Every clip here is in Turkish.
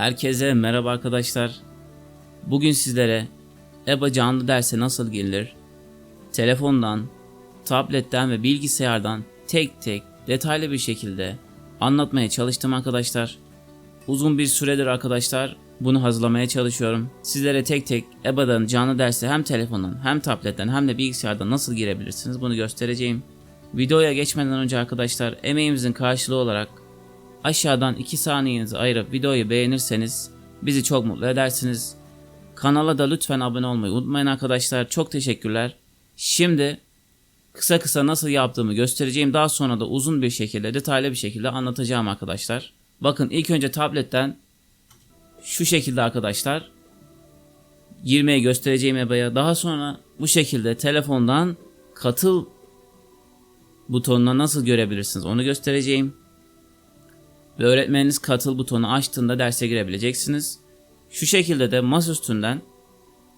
Herkese merhaba arkadaşlar. Bugün sizlere EBA canlı derse nasıl girilir? Telefondan, tabletten ve bilgisayardan tek tek detaylı bir şekilde anlatmaya çalıştım arkadaşlar. Uzun bir süredir arkadaşlar bunu hazırlamaya çalışıyorum. Sizlere tek tek EBA'dan canlı derse hem telefondan hem tabletten hem de bilgisayardan nasıl girebilirsiniz bunu göstereceğim. Videoya geçmeden önce arkadaşlar emeğimizin karşılığı olarak Aşağıdan 2 saniyenizi ayırıp videoyu beğenirseniz bizi çok mutlu edersiniz. Kanala da lütfen abone olmayı unutmayın arkadaşlar. Çok teşekkürler. Şimdi kısa kısa nasıl yaptığımı göstereceğim. Daha sonra da uzun bir şekilde, detaylı bir şekilde anlatacağım arkadaşlar. Bakın ilk önce tabletten şu şekilde arkadaşlar girmeye göstereceğim EBA'ya. Daha sonra bu şekilde telefondan katıl butonuna nasıl görebilirsiniz onu göstereceğim ve öğretmeniniz katıl butonu açtığında derse girebileceksiniz. Şu şekilde de masaüstünden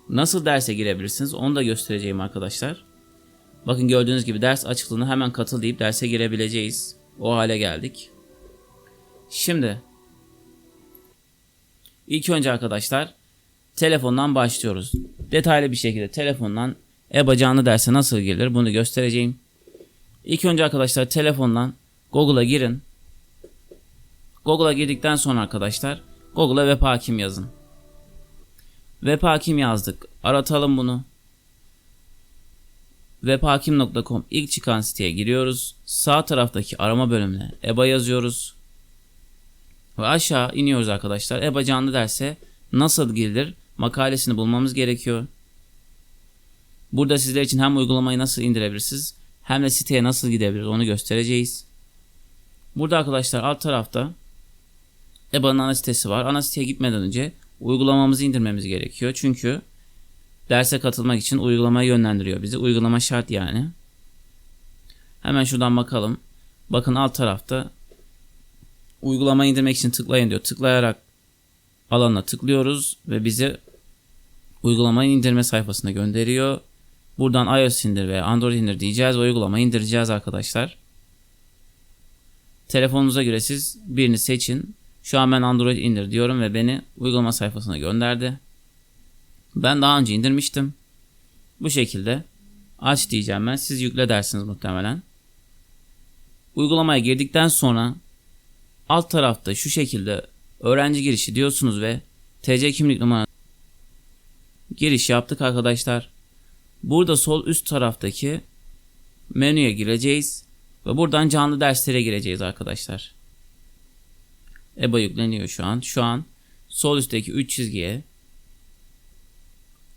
nasıl derse girebilirsiniz onu da göstereceğim arkadaşlar. Bakın gördüğünüz gibi ders açıklığını hemen katıl deyip derse girebileceğiz. O hale geldik. Şimdi ilk önce arkadaşlar telefondan başlıyoruz. Detaylı bir şekilde telefondan EBA canlı derse nasıl girilir bunu göstereceğim. İlk önce arkadaşlar telefondan Google'a girin. Google'a girdikten sonra arkadaşlar Google'a web hakim yazın. Web hakim yazdık. Aratalım bunu. webhakim.com ilk çıkan siteye giriyoruz. Sağ taraftaki arama bölümüne EBA yazıyoruz. Ve aşağı iniyoruz arkadaşlar. EBA canlı derse nasıl girilir makalesini bulmamız gerekiyor. Burada sizler için hem uygulamayı nasıl indirebilirsiniz hem de siteye nasıl gidebiliriz onu göstereceğiz. Burada arkadaşlar alt tarafta EBA'nın ana sitesi var. Ana siteye gitmeden önce uygulamamızı indirmemiz gerekiyor. Çünkü derse katılmak için uygulamaya yönlendiriyor bizi. Uygulama şart yani. Hemen şuradan bakalım. Bakın alt tarafta uygulamayı indirmek için tıklayın diyor. Tıklayarak alanına tıklıyoruz ve bizi uygulamayı indirme sayfasına gönderiyor. Buradan iOS indir veya Android indir diyeceğiz uygulamayı indireceğiz arkadaşlar. Telefonunuza göre siz birini seçin. Şu an ben Android indir diyorum ve beni uygulama sayfasına gönderdi. Ben daha önce indirmiştim. Bu şekilde aç diyeceğim ben. Siz yükle dersiniz muhtemelen. Uygulamaya girdikten sonra alt tarafta şu şekilde öğrenci girişi diyorsunuz ve TC kimlik numara giriş yaptık arkadaşlar. Burada sol üst taraftaki menüye gireceğiz ve buradan canlı derslere gireceğiz arkadaşlar. EBA yükleniyor şu an. Şu an sol üstteki 3 çizgiye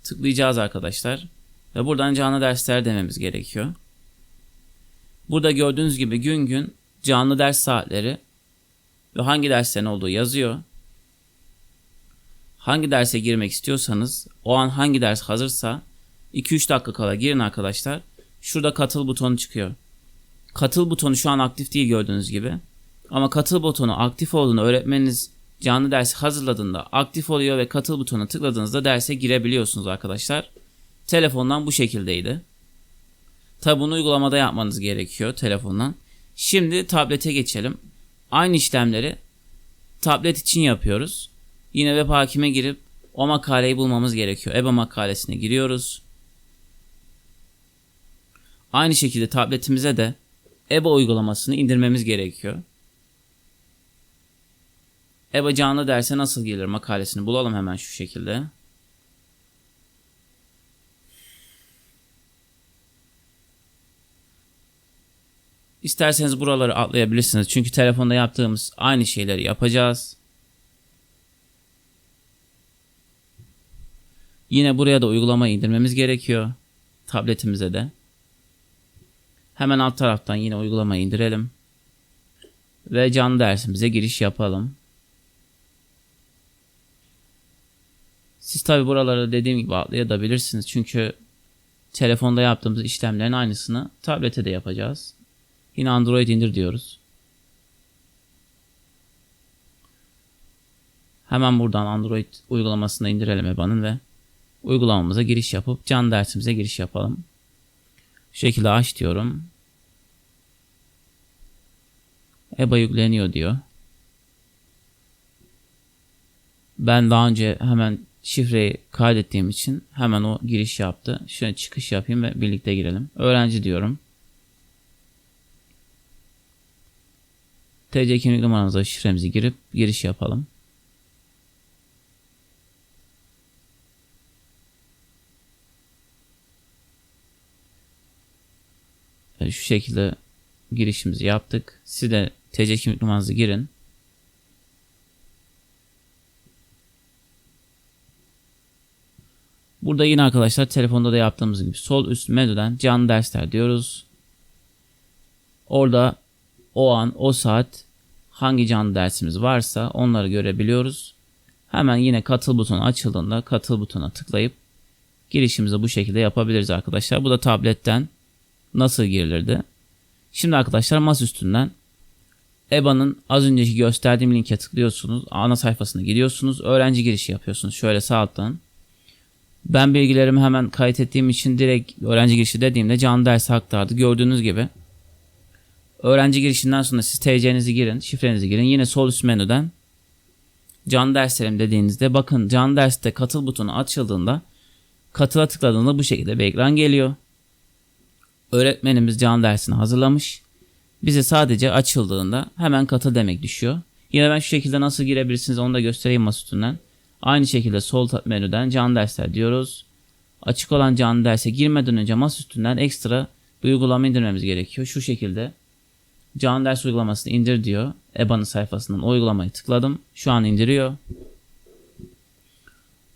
tıklayacağız arkadaşlar. Ve buradan canlı dersler dememiz gerekiyor. Burada gördüğünüz gibi gün gün canlı ders saatleri ve hangi derslerin olduğu yazıyor. Hangi derse girmek istiyorsanız o an hangi ders hazırsa 2-3 dakika kala girin arkadaşlar. Şurada katıl butonu çıkıyor. Katıl butonu şu an aktif değil gördüğünüz gibi. Ama katıl butonu aktif olduğunu öğretmeniniz canlı dersi hazırladığında aktif oluyor ve katıl butonuna tıkladığınızda derse girebiliyorsunuz arkadaşlar. Telefondan bu şekildeydi. Tabi bunu uygulamada yapmanız gerekiyor telefondan. Şimdi tablete geçelim. Aynı işlemleri tablet için yapıyoruz. Yine web hakime girip o makaleyi bulmamız gerekiyor. EBA makalesine giriyoruz. Aynı şekilde tabletimize de EBA uygulamasını indirmemiz gerekiyor. EBA canlı derse nasıl gelir makalesini bulalım hemen şu şekilde. İsterseniz buraları atlayabilirsiniz. Çünkü telefonda yaptığımız aynı şeyleri yapacağız. Yine buraya da uygulamayı indirmemiz gerekiyor. Tabletimize de. Hemen alt taraftan yine uygulamayı indirelim. Ve canlı dersimize giriş yapalım. Siz tabi buraları dediğim gibi atlayabilirsiniz. Çünkü telefonda yaptığımız işlemlerin aynısını tablete de yapacağız. Yine Android indir diyoruz. Hemen buradan Android uygulamasını indirelim EBA'nın ve uygulamamıza giriş yapıp can dersimize giriş yapalım. Şu şekilde aç diyorum. EBA yükleniyor diyor. Ben daha önce hemen şifreyi kaydettiğim için hemen o giriş yaptı. Şöyle çıkış yapayım ve birlikte girelim. Öğrenci diyorum. TC kimlik numaramıza şifremizi girip giriş yapalım. Şu şekilde girişimizi yaptık. Siz de TC kimlik numaranızı girin. Burada yine arkadaşlar telefonda da yaptığımız gibi sol üst menüden canlı dersler diyoruz. Orada o an o saat hangi canlı dersimiz varsa onları görebiliyoruz. Hemen yine katıl butonu açıldığında katıl butonuna tıklayıp girişimizi bu şekilde yapabiliriz arkadaşlar. Bu da tabletten nasıl girilirdi? Şimdi arkadaşlar masaüstünden EBA'nın az önceki gösterdiğim linke tıklıyorsunuz. Ana sayfasına gidiyorsunuz. Öğrenci girişi yapıyorsunuz. Şöyle sağ alttan. Ben bilgilerimi hemen kaydettiğim için direkt öğrenci girişi dediğimde canlı dersi aktardı. Gördüğünüz gibi öğrenci girişinden sonra siz TC'nizi girin, şifrenizi girin. Yine sol üst menüden canlı derslerim dediğinizde bakın canlı derste katıl butonu açıldığında katıla tıkladığında bu şekilde bir ekran geliyor. Öğretmenimiz canlı dersini hazırlamış. Bize sadece açıldığında hemen katıl demek düşüyor. Yine ben şu şekilde nasıl girebilirsiniz onu da göstereyim masa üstünden. Aynı şekilde sol menüden canlı dersler diyoruz. Açık olan canlı derse girmeden önce masa üstünden ekstra bir uygulama indirmemiz gerekiyor. Şu şekilde canlı ders uygulamasını indir diyor. EBA'nın sayfasından o uygulamayı tıkladım. Şu an indiriyor.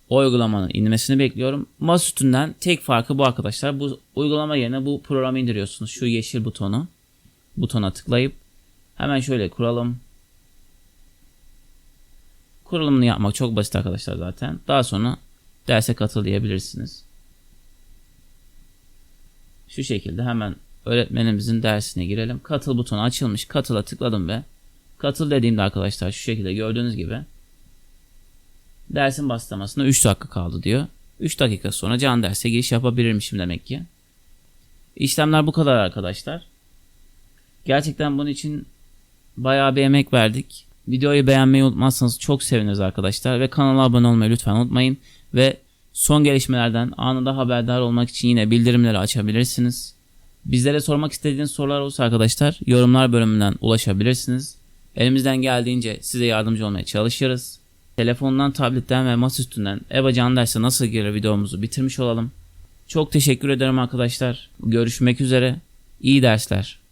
O uygulamanın inmesini bekliyorum. Masa üstünden tek farkı bu arkadaşlar. Bu uygulama yerine bu programı indiriyorsunuz. Şu yeşil butonu. Butona tıklayıp hemen şöyle kuralım. Kurulumunu yapmak çok basit arkadaşlar zaten. Daha sonra derse katıl diyebilirsiniz. Şu şekilde hemen öğretmenimizin dersine girelim. Katıl butonu açılmış. Katıla tıkladım ve katıl dediğimde arkadaşlar şu şekilde gördüğünüz gibi dersin başlamasına 3 dakika kaldı diyor. 3 dakika sonra can derse giriş yapabilirmişim demek ki. İşlemler bu kadar arkadaşlar. Gerçekten bunun için bayağı bir emek verdik. Videoyu beğenmeyi unutmazsanız çok seviniriz arkadaşlar. Ve kanala abone olmayı lütfen unutmayın. Ve son gelişmelerden anında haberdar olmak için yine bildirimleri açabilirsiniz. Bizlere sormak istediğiniz sorular olursa arkadaşlar yorumlar bölümünden ulaşabilirsiniz. Elimizden geldiğince size yardımcı olmaya çalışırız. Telefondan, tabletten ve masaüstünden EBA canlı derse nasıl girer videomuzu bitirmiş olalım. Çok teşekkür ederim arkadaşlar. Görüşmek üzere. İyi dersler.